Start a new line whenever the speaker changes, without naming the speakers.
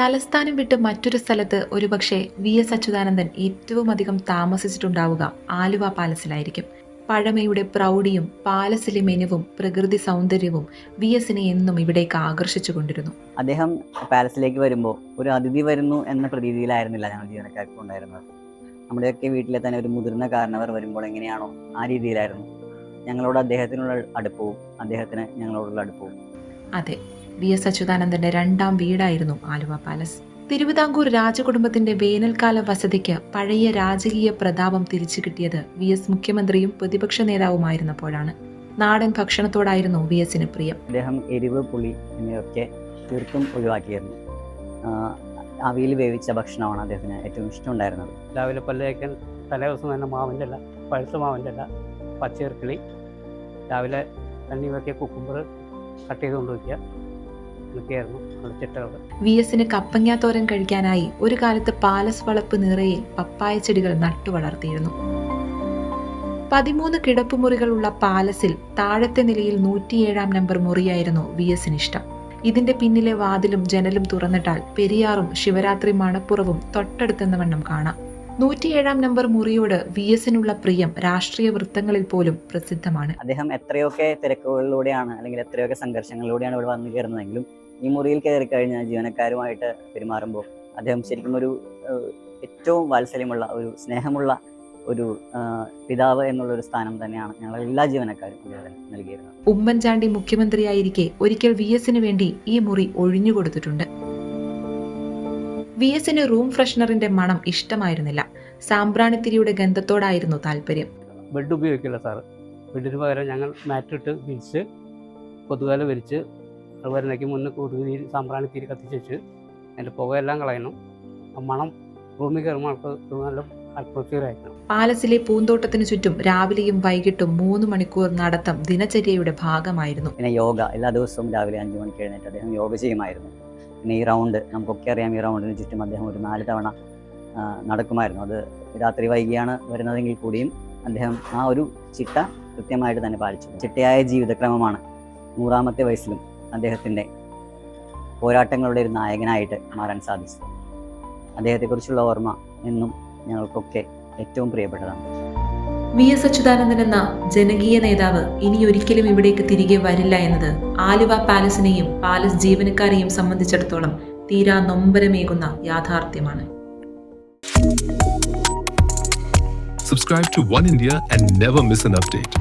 തലസ്ഥാനം വിട്ട് മറ്റൊരു സ്ഥലത്ത് ഒരുപക്ഷെ വി എസ് അച്യുതാനന്ദൻ ഏറ്റവും അധികം താമസിച്ചിട്ടുണ്ടാവുക ആലുവ പാലസിലായിരിക്കും. പഴമയുടെ പ്രൗഢിയും പാലസിലെ മെനുവും പ്രകൃതി സൗന്ദര്യവും വി എസിനെ എന്നും ഇവിടേക്ക് ആകർഷിച്ചു കൊണ്ടിരുന്നു.
അദ്ദേഹം പാലസിലേക്ക് വരുമ്പോൾ ഒരു അതിഥി വരുന്നു എന്ന പ്രതീതിയിലായിരുന്നില്ല ഞങ്ങൾ ജീവനക്കാർക്ക് ഉണ്ടായിരുന്നത്. നമ്മുടെയൊക്കെ വീട്ടിലെ തന്നെ ഒരു മുതിർന്ന കാരണവർ വരുമ്പോൾ എങ്ങനെയാണോ ആ രീതിയിലായിരുന്നു. ഞങ്ങളോട് അദ്ദേഹത്തിനുള്ള അടുപ്പവും അദ്ദേഹത്തിന് ഞങ്ങളോടുള്ള അടുപ്പവും.
അതെ. വി എസ് അച്യുതാനന്ദന്റെ രണ്ടാം വീടായിരുന്നു ആലുവ പാലസ്. തിരുവിതാംകൂർ രാജകുടുംബത്തിന്റെ വേനൽക്കാല വസതിക്ക് പഴയ രാജകീയ പ്രതാപം തിരിച്ചു കിട്ടിയത് വി എസ് മുഖ്യമന്ത്രിയും പ്രതിപക്ഷ നേതാവുമായിരുന്നപ്പോഴാണ്. നാടൻ ഭക്ഷണത്തോടായിരുന്നു വി എസിന് പ്രിയം.
അദ്ദേഹം എരിവ് പുളി എന്നിവയൊക്കെ തീർത്തും ഒഴിവാക്കിയിരുന്നു. അവിയിൽ വേവിച്ച ഭക്ഷണമാണ് അദ്ദേഹത്തിന് ഏറ്റവും ഇഷ്ടമുണ്ടായിരുന്നത്.
രാവിലെ പല്ലേക്കൻ തലേ ദിവസം തന്നെ മാവിന്റെ ഇല പഴുത്ത മാവിന്റെ ഇല പച്ചയിറക്കിളി രാവിലെ തണ്ണി ഇവയൊക്കെ കുക്കുമ്പർ കട്ട് ചെയ്ത് കൊണ്ടുവയ്ക്കുക ഇതൊക്കെയായിരുന്നു ചിട്ടകൾ
വി എസിന് കപ്പങ്ങാത്തോരൻ കഴിക്കാനായി ഒരു കാലത്ത് പാലസ് വളപ്പ് നിറയെ പപ്പായ ചെടികൾ നട്ടു വളർത്തിയിരുന്നു. പതിമൂന്ന് കിടപ്പുമുറികളുള്ള പാലസിൽ താഴത്തെ നിലയിൽ നൂറ്റിയേഴാം നമ്പർ മുറിയായിരുന്നു വി എസിന് ഇഷ്ടം. ഇതിന്റെ പിന്നിലെ വാതിലും ജനലും തുറന്നിട്ടാൽ പെരിയാറും ശിവരാത്രി മണപ്പുറവും തൊട്ടടുത്തെന്ന വണ്ണം കാണാം. നൂറ്റിയേഴാം നമ്പർ മുറിയോട് വി എസിനുള്ള പ്രിയം രാഷ്ട്രീയ വൃത്തങ്ങളിൽ പോലും പ്രസിദ്ധമാണ്.
അദ്ദേഹം എത്രയൊക്കെ തിരക്കുകളിലൂടെയാണ് അല്ലെങ്കിൽ എത്രയൊക്കെ സംഘർഷങ്ങളിലൂടെയാണ് ഇവിടെ വന്നു കയറുന്നതെങ്കിലും ഈ മുറിയിൽ കയറി കഴിഞ്ഞാൽ ജീവനക്കാരുമായിട്ട് പെരുമാറുമ്പോൾ അദ്ദേഹം ശരിക്കും ഒരു ഏറ്റവും വാത്സല്യമുള്ള ഒരു സ്നേഹമുള്ള ഒരു പിതാവ് എന്നുള്ളൊരു സ്ഥാനം തന്നെയാണ് ഞങ്ങൾ എല്ലാ ജീവനക്കാരും നൽകിയിരുന്നത്.
ഉമ്മൻചാണ്ടി മുഖ്യമന്ത്രിയായിരിക്കെ ഒരിക്കൽ വി എസിന് വേണ്ടി ഈ മുറി ഒഴിഞ്ഞുകൊടുത്തിട്ടുണ്ട് വി എസിന് റൂം ഫ്രഷ്നറിന്റെ മണം ഇഷ്ടമായിരുന്നില്ല. സാമ്പ്രാണിത്തിരിയുടെ ഗന്ധത്തോടായിരുന്നു താല്പര്യം.
ബെഡ് ഉപയോഗിക്കില്ല സാറ്. ബെഡിന് പകരം ഞങ്ങൾ മാറ്റിട്ട് വിരിച്ച് കൊതുകാല വിരിച്ച് അത് വരുന്നേക്ക് മുന്നേ കൊതുക് തീരി സാമ്പ്രാണി തീരെ കത്തിച്ച് വെച്ച് അതിന്റെ പുകയെല്ലാം കളയണം ആ മണം റൂമിൽ കയറുമ്പോൾ ആൾക്ക് നല്ല
പാലസിലെ പൂന്തോട്ടത്തിനു ചുറ്റും രാവിലെയും വൈകിട്ടും മൂന്ന് മണിക്കൂർ നടത്തം ദിനചര്യയുടെ ഭാഗമായിരുന്നു.
പിന്നെ യോഗ എല്ലാ ദിവസവും രാവിലെ അഞ്ചു മണിക്ക് എഴുന്നേറ്റ് അദ്ദേഹം യോഗ ചെയ്യുമായിരുന്നു. പിന്നെ ഈ റൗണ്ട് നമുക്കൊക്കെ അറിയാം ഈ റൗണ്ടിന് ചുറ്റും അദ്ദേഹം ഒരു നാല് തവണ നടക്കുമായിരുന്നു. അത് രാത്രി വൈകിയാണ് വരുന്നതെങ്കിൽ കൂടിയും അദ്ദേഹം ആ ഒരു ചിട്ട കൃത്യമായിട്ട് തന്നെ പാലിച്ചു. ചിട്ടയായ ജീവിതക്രമമാണ് നൂറാമത്തെ വയസ്സിലും. അദ്ദേഹത്തിന്റെ പോരാട്ടങ്ങളുടെ ഒരു നായകനായിട്ട് മാറാൻ സാധിച്ചു. അദ്ദേഹത്തെക്കുറിച്ചുള്ള ഓർമ്മ എന്നും ഞങ്ങൾക്കൊക്കെ ഏറ്റവും പ്രിയപ്പെട്ടതാണ്.
വി എസ് അച്യുതാനന്ദൻ എന്ന ജനകീയ നേതാവ് ഇനി ഒരിക്കലും ഇവിടേക്ക് തിരികെ വരില്ല എന്നത് ആലുവ പാലസിനെയും പാലസ് ജീവനക്കാരെയും സംബന്ധിച്ചിടത്തോളം തീരാ നൊമ്പരമേകുന്ന യാഥാർത്ഥ്യമാണ്.
Subscribe to One India and never miss an update.